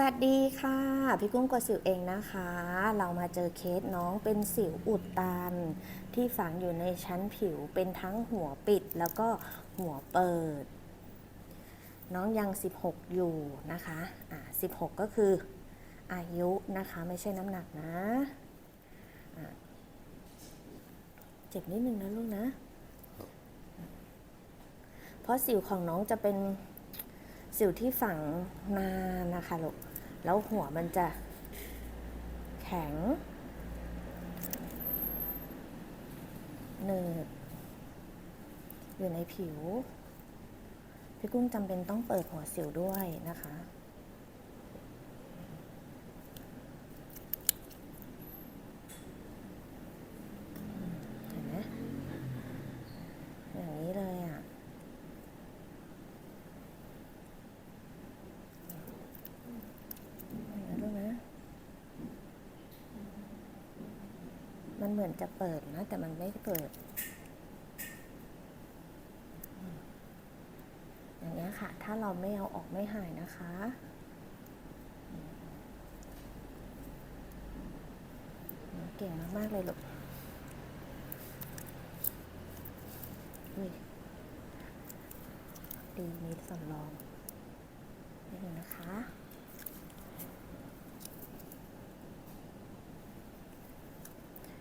สวัสดีค่ะ พี่กุ้งกดสิวเองนะคะ เรามาเจอเคสน้องเป็นสิวอุดตัน ที่ฝังอยู่ในชั้นผิวเป็นทั้งหัวปิดแล้วก็หัวเปิด น้องยัง 16 อยู่นะคะอะ16 ก็คืออายุนะคะไม่ใช่น้ำหนักนะะเจ็บนิดนึงนะลูกนะ เพราะสิวของน้องจะเป็น สิวที่ฝังนานนะคะลูก แล้วหัวมันจะแข็งเนิดอยู่ในผิว พี่กุ้งจำเป็นต้องเปิดหัวสิวด้วยนะคะ เห็นไหมอย่างนี้เลยอะ นะลูกนะ มัน เหมือนจะเปิดนะ แต่มันไม่เปิด อย่างนี้ยค่ะ ถ้าเราไม่เอาออกไม่หายนะคะ เก่งมากๆเลยลูกอุ้ยดีมีสำรองนิดนึงนะคะ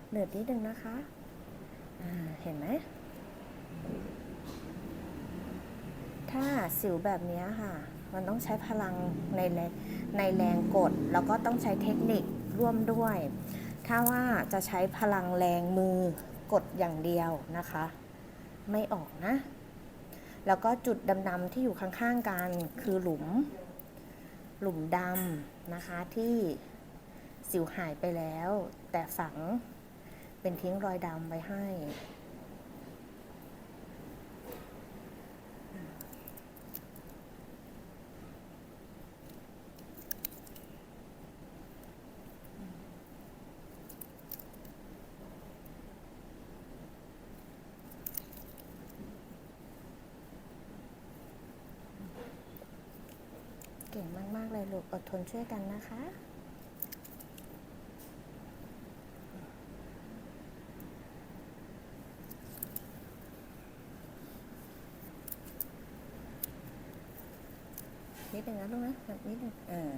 เหนืดนิดนึงนะคะเห็นไหม ถ้าสิวแบบนี้ค่ะ มันต้องใช้พลังในแรงในแรงกด แล้วก็ต้องใช้เทคนิคร่วมด้วย ถ้าว่าจะใช้พลังแรงมือกดอย่างเดียวนะคะ ไม่ออกนะ แล้วก็จุดดำๆที่อยู่ข้างๆกันคือหลุม หลุมดำนะคะที่สิวหายไปแล้ว แต่ฝัง เป็นทิ้งรอยดำไว้ให้ เก่งมาก ๆ เลยลูก อดทนช่วยกันนะคะ นิดหนึ่งนะลูกนะแบบนิดนึงเออ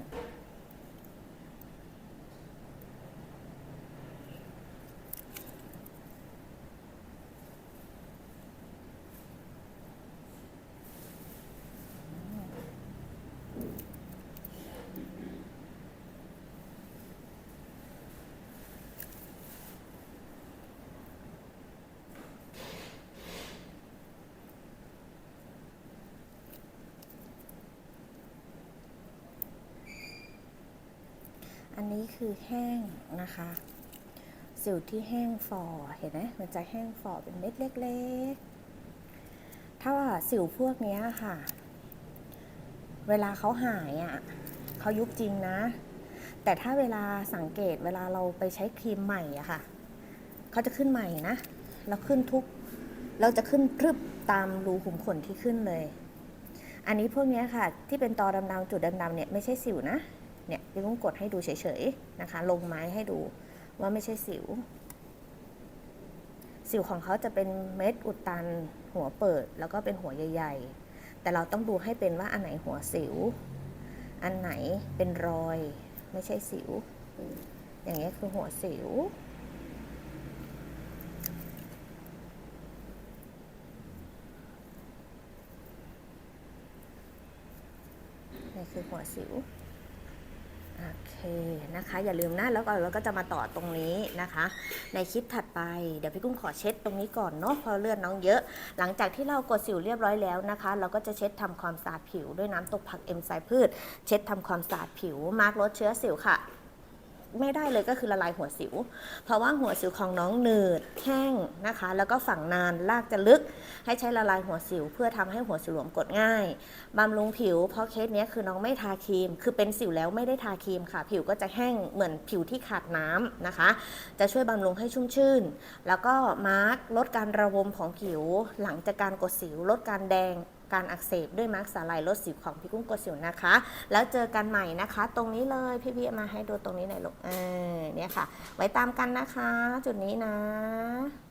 อันนี้คือแห้งนะคะ สิวที่แห้งฝ่อเห็นไหมมันจะแห้งฝ่อเป็นเม็ดเล็กๆ ถ้าว่าสิวพวกนี้ค่ะ เวลาเขาหายอะเขายุบจริงนะ แต่ถ้าเวลาสังเกตเวลาเราไปใช้ครีมใหม่อะค่ะเขาจะขึ้นใหม่นะแล้วขึ้นทุก เราจะขึ้นพรึบตามรูขุมขนที่ขึ้นเลย อันนี้พวกนี้ค่ะ ที่เป็นตอดำๆจุดดำๆเนี่ยไม่ใช่สิวนะ เนี่ยพี่กุ้งกดให้ดูเฉยๆนะคะ ลงไม้ให้ดูว่าไม่ใช่สิว สิวของเขาจะเป็นเม็ดอุดตัน หัวเปิดแล้วก็เป็นหัวใหญ่ ๆ แต่เราต้องดูให้เป็นว่าอันไหนหัวสิว อันไหนเป็นรอย ไม่ใช่สิว อย่างเงี้ยคือหัวสิวนี่คือหัวสิว โอเคนะคะ อย่าลืมนะแล้วก็เราก็จะมาต่อตรงนี้นะคะ ในคลิปถัดไปเดี๋ยวพี่กุ้งขอเช็ดตรงนี้ก่อนเนาะเพราะเลือดน้องเยอะ หลังจากที่เรากดสิวเรียบร้อยแล้วนะคะ เราก็จะเช็ดทำความสะอาดผิวด้วยน้ำตกผักเอ็มไซพืช เช็ดทำความสะอาดผิวมาร์กลดเชื้อสิวค่ะ ไม่ได้เลยก็คือละลายหัวสิว เพราะว่าหัวสิวของน้องหนืดแห้งนะคะ แล้วก็ฝังนานลากจะลึก ให้ใช้ละลายหัวสิว เพื่อทำให้หัวสิวหลวมกดง่ายบำรุงผิว เพราะเคสนี้คือน้องไม่ทาครีม คือเป็นสิวแล้วไม่ได้ทาครีมค่ะ ผิวก็จะแห้งเหมือนผิวที่ขาดน้ำนะคะ จะช่วยบำรุงให้ชุ่มชื่น แล้วก็มาร์กลดการระวมของผิว หลังจากการกดสิวลดการแดง การอักเสบด้วยมาร์กสาลายลดสิวของพี่กุ้งกดสิวนะคะ แล้วเจอกันใหม่นะคะ ตรงนี้เลยพี่พี่ๆมาให้ดูตรงนี้หน่อยลูกเออเนี่ยค่ะ ไว้ตามกันนะคะ จุดนี้นะ